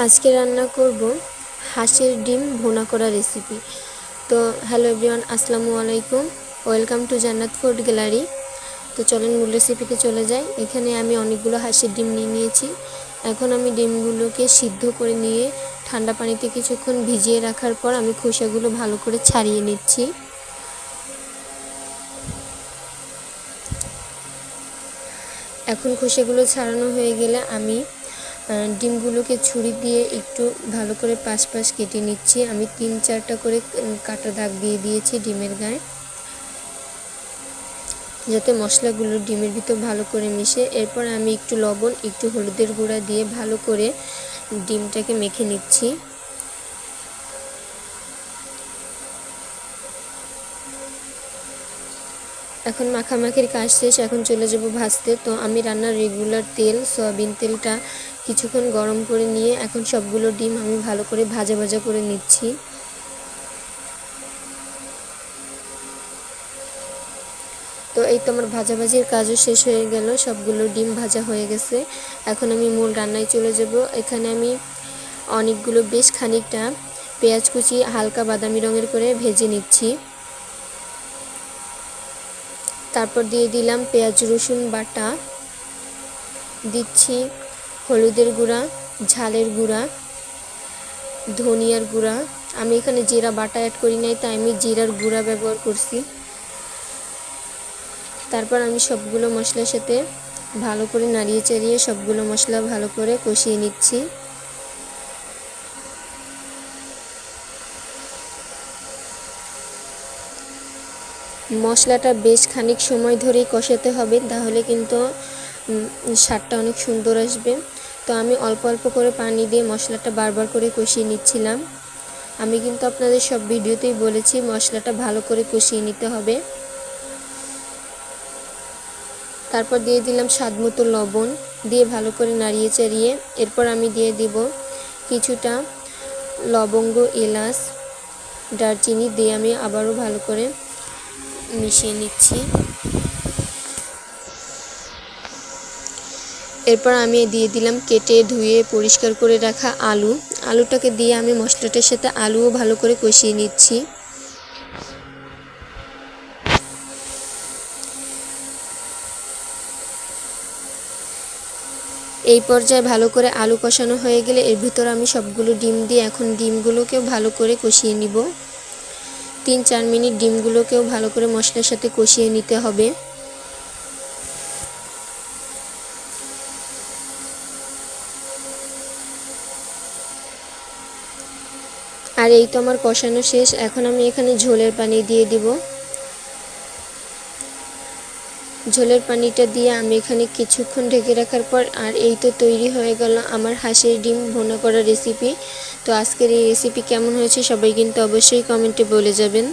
আজকে রান্না করব হাঁসের ডিম ভুনা করা রেসিপি তো হ্যালো এভরিওয়ান আসসালামু আলাইকুম। Welcome to Jannat food gallery তো চলেন মূল রেসিপিতে চলে যাই। এখানে আমি অনেকগুলো হাঁসের ডিম নিয়ে নিয়েছি। এখন আমি ডিমগুলোকে সিদ্ধ করে নিয়ে ঠান্ডা পানিতে কিছুক্ষণ ভিজিয়ে রাখার পর আমি খোসাগুলো ভালো করে ছাড়িয়ে নিচ্ছি। এখন খোসাগুলো ছাড়ানো হয়ে গেলে আমি ডিমগুলোকে ছুরি দিয়ে একটু ভালো করে পাশ পাশ কেটে নিচ্ছি। আমি তিন চারটা করে কাটা দাগ দিয়ে দিয়েছি ডিমের গায়ে। যাতে মশলাগুলো ডিমের ভিতর ভালো করে মিশে। এরপর আমি একটু লবণ, একটু হলুদের গুঁড়া দিয়ে ভালো করে ডিমটাকে মেখে নিচ্ছি। এখন মাখামাখির কাজ শেষ, এখন চলে যাব ভাজতে। তো আমি রান্নার রেগুলার তেল, সয়াবিন তেলটা কিছুক্ষণ গরম করে নিয়ে এখন সবগুলো ডিম আমি ভালো করে ভাজা ভাজা করে নিচ্ছি। তো এই তো আমার ভাজাভাজির কাজও শেষ হয়ে গেল, সবগুলো ডিম ভাজা হয়ে গেছে। এখন আমি মূল রান্নায় চলে যাব। এখানে আমি অনেকগুলো বেশ খানিকটা পেঁয়াজ কুচি, হালকা বাদামি রঙের করে ভেজে নিচ্ছি। তারপর দিয়ে দিলাম পেঁয়াজ, রসুন বাটা। দিচ্ছি হলুদের গুঁড়া, ঝালের গুঁড়া, ধনিয়ার গুঁড়া। আমি এখানে জিরা বাটা অ্যাড করি নাই, তাই আমি জিরার গুঁড়া ব্যবহার করছি। তারপর আমি সবগুলো মশলার সাথে ভালো করে নাড়িয়ে চাড়িয়ে সবগুলো মশলা ভালো করে কষিয়ে নিচ্ছি। মশলাটা বেশ খানিক সময় ধরেই কষাতে হবে, তাহলে কিন্তু স্বাদটা অনেক সুন্দর আসবে। তো আমি অল্প অল্প করে পানি দিয়ে মশলাটা বারবার করে কষিয়ে নিচ্ছিলাম। আমি কিন্তু আপনাদের সব ভিডিওতেই বলেছি, মশলাটা ভালো করে কষিয়ে নিতে হবে। তারপর দিয়ে দিলাম স্বাদ মতো লবণ, দিয়ে ভালো করে নাড়িয়ে চাড়িয়ে, এরপর আমি দিয়ে দিব কিছুটা লবঙ্গ, এলাচ, দারচিনি, দিয়ে আমি আবারও ভালো করে মিশিয়ে নিচ্ছি। এরপর আমি দিয়ে দিলাম কেটে, ধুয়ে, পরিষ্কার করে রাখা আলু। আলুটাকে দিয়ে আমি মশলাটার সাথে আলুও ভালো করে কষিয়ে নিচ্ছি। এই পর্যায়ে ভালো করে আলু কষানো হয়ে গেলে এর ভিতর আমি সবগুলো ডিম দিয়ে এখন ডিমগুলোকেও ভালো করে কষিয়ে নিব। তিন চার মিনিট ডিমগুলোকেও ভালো করে মশলার সাথে কষিয়ে নিতে হবে। আর এই তো আমার কষানো শেষ। এখন আমি এখানে ঝোলের পানি দিয়ে দিব। ঝোলের পানিটা দিয়ে আমি এখানে কিছুক্ষণ ঢেকে রাখার পর, আর এই তো তৈরি হয়ে গেল আমার হাঁসের ডিম ভোনা করা রেসিপি তো আজকের এই রেসিপি কেমন হয়েছে সবাই কিন্তু অবশ্যই কমেন্টে বলে যাবেন।